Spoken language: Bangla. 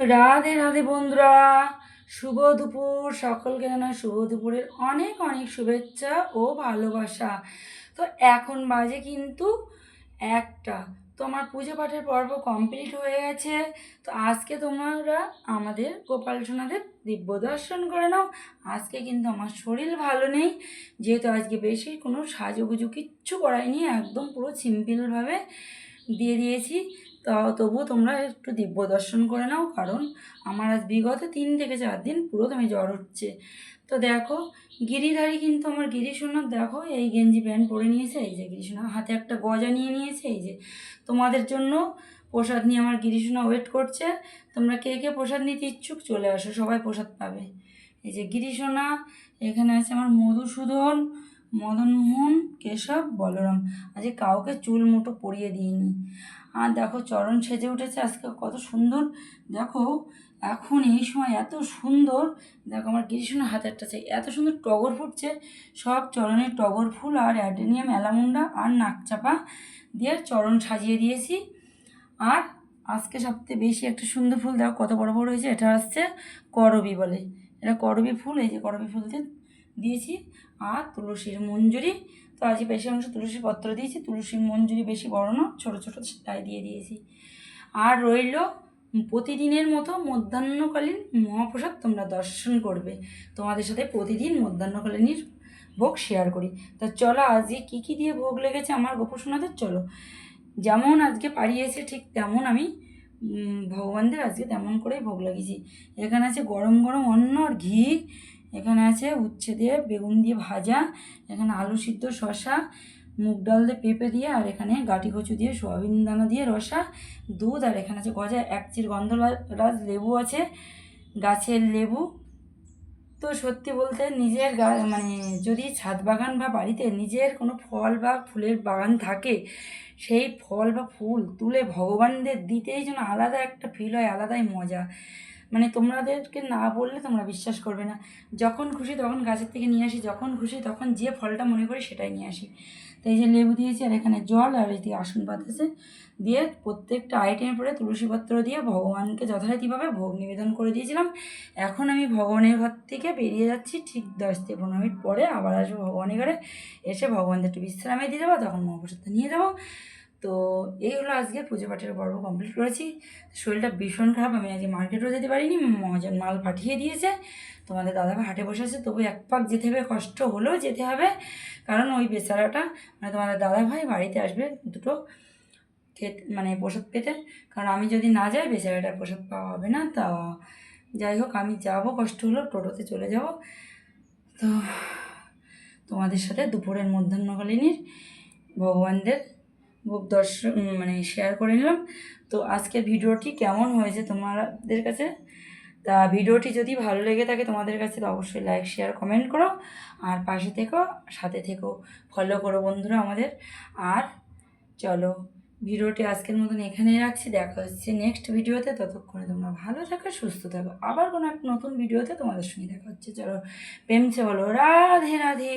রাধে রাধে বন্ধুরা। শুভ দুপুর। সকলকে জানাই শুভ দুপুরের অনেক অনেক শুভেচ্ছা ও ভালোবাসা। তো এখন বাজে কিন্তু একটা। তো আমার পুজো পাঠের পর্ব কমপ্লিট হয়ে গেছে। তো আজকে তোমরা আমাদের গোপাল সোনাদের দিব্য দর্শন করে নাও। আজকে কিন্তু আমার শরীর ভালো নেই। যেহেতু আজকে বেশি কোনো সাজুগুজু কিচ্ছু করাইনি, একদম পুরো সিম্পলভাবে দিয়ে দিয়েছি। তা তবুও তোমরা একটু দিব্য দর্শন করে নাও, কারণ আমার আজ বিগত তিন থেকে চার দিন পুরো তুমি জ্বর হচ্ছে। তো দেখো, গিরিধারী কিন্তু আমার গিরিশোনার দেখো, এই গেঞ্জি প্যান্ট পরে নিয়েছে, এই যে গিরিশোনা হাতে একটা গজা নিয়ে নিয়েছে, এই যে তোমাদের জন্য প্রসাদ নিয়ে আমার গিরিশোনা ওয়েট করছে। তোমরা কে কে প্রসাদ নিতে ইচ্ছুক, চলে আসো, সবাই প্রসাদ পাবে। এই যে গিরিশোনা, এখানে আছে আমার মধুসূদন মদনমোহন, কেশব, বলরাম। আজকে কাউকে চুল মুটো পরিয়ে দিইনি। আর দেখো, চরণ সেজে উঠেছে আজকে, কত সুন্দর। দেখো, এখন এই সময় এত সুন্দর। দেখো, আমার কৃষ্ণের হাতেরটা চাই এত সুন্দর টগর ফুটছে। সব চরণের টগর ফুল আর অ্যাডেনিয়াম, অ্যালামুন্ডা আর নাকচাপা দিয়ে চরণ সাজিয়ে দিয়েছি। আর আজকে সবথেকে বেশি একটা সুন্দর ফুল, দেখো, কত বড় বড় হয়েছে, এটা হচ্ছে করবি বলে। এটা করবি ফুল, এই যে করবি ফুল দিয়ে দিয়েছি। আর তুলসীর মঞ্জুরি, তো আজকে বেশি অংশ তুলসী পত্র দিয়েছি। তুলসীর মঞ্জুরি বেশি বড় না, ছোটো ছোটো তাই দিয়ে দিয়েছি। আর রইল প্রতিদিনের মতো মধ্যাহ্নকালীন মহাপ্রসাদ তোমরা দর্শন করবে। তোমাদের সাথে প্রতিদিন মধ্যাহ্নকালীনের ভোগ শেয়ার করি। তা চলো, আজকে কী কী দিয়ে ভোগ লেগেছে আমার গোপসোনাদের চলো। যেমন আজকে পাড়িয়েছে ঠিক তেমন আমি ভগবানদের আজকে তেমন করেই ভোগ লাগিয়েছি। এখানে আছে গরম গরম অন্ন আর ঘি এখানে আছে উচ্ছে দিয়ে বেগুন দিয়ে ভাজা, এখানে আলু সিদ্ধ শশা মুগ ডাল দিয়ে পেঁপে দিয়ে, আর এখানে গাটি কচু দিয়ে, সোয়াবিন দানা দিয়ে রসা, দুধ, আর এখানে আছে গজা, এক চির গন্ধরাজ লেবু আছে, গাছের লেবু। তো সত্যি বলতে নিজের মানে যদি ছাদ বাগান বা বাড়িতে নিজের কোনো ফল বা ফুলের বাগান থাকে, সেই ফল বা ফুল তুলে ভগবানদের দিতেই যেন আলাদা একটা ফিল হয়, আলাদাই মজা। মানে তোমাদেরকে না বললে তোমরা বিশ্বাস করবে না। যখন খুশি তখন গাছের থেকে নিয়ে আসি, যখন খুশি তখন যে ফলটা মনে করি সেটাই নিয়ে আসি। তো এই যে লেবু দিয়েছি আর এখানে জল আর এই আসন পাতেছে দিয়ে প্রত্যেকটা আইটেমের পরে তুলসীপত্র দিয়ে ভগবানকে যথারীতিভাবে ভোগ নিবেদন করে দিয়েছিলাম। এখন আমি ভগবানের ঘর থেকে বেরিয়ে যাচ্ছি ঠিক দশ থেকে পনেরো মিনিট পরে আবার আসব ভগবানের ঘরে। এসে ভগবানদের একটু বিশ্রামে দিয়ে যাব তখন মহাপ্রসাদটা নিয়ে যাব। তো এই হলো আজকে পুজো পাঠের পর্ব কমপ্লিট করেছি। শরীরটা ভীষণ খারাপ, আমি আজকে মার্কেটও যেতে পারিনি, মহাজন মাল পাঠিয়ে দিয়েছে। তোমাদের দাদাভাই হাটে বসে আছে, তবু এক পাক যেতে হবে, কষ্ট হলেও যেতে হবে। কারণ ওই বেচারাটা মানে তোমাদের দাদাভাই বাড়িতে আসবে দুটো খেতে মানে প্রসাদ পেতে। কারণ আমি যদি না যাই, বেচারাটার প্রসাদ পাওয়া হবে না। তা যাই হোক, আমি যাব, কষ্ট হলো টোটোতে চলে যাব। তো তোমাদের সাথে দুপুরের মধ্যাহ্নকালীনের ভগবানদের বুক দর্শন মানে শেয়ার করে নিলাম। তো আজকের ভিডিওটি কেমন হয়েছে তোমাদের কাছে? তা ভিডিওটি যদি ভালো লেগে থাকে তোমাদের কাছে, তো অবশ্যই লাইক শেয়ার কমেন্ট করো। আর পাশে থেকো, সাথে থেকো ফলো করো বন্ধুরা আমাদের। আর চলো, ভিডিওটি আজকের মতন এখানেই রাখছি। দেখা হচ্ছে নেক্সট ভিডিওতে। ততক্ষণে তোমরা ভালো থাকো, সুস্থ থাকো। আবার কোনো এক নতুন ভিডিওতে তোমাদের সঙ্গে দেখা হচ্ছে। চলো প্রেমছে বলো রাধে রাধে।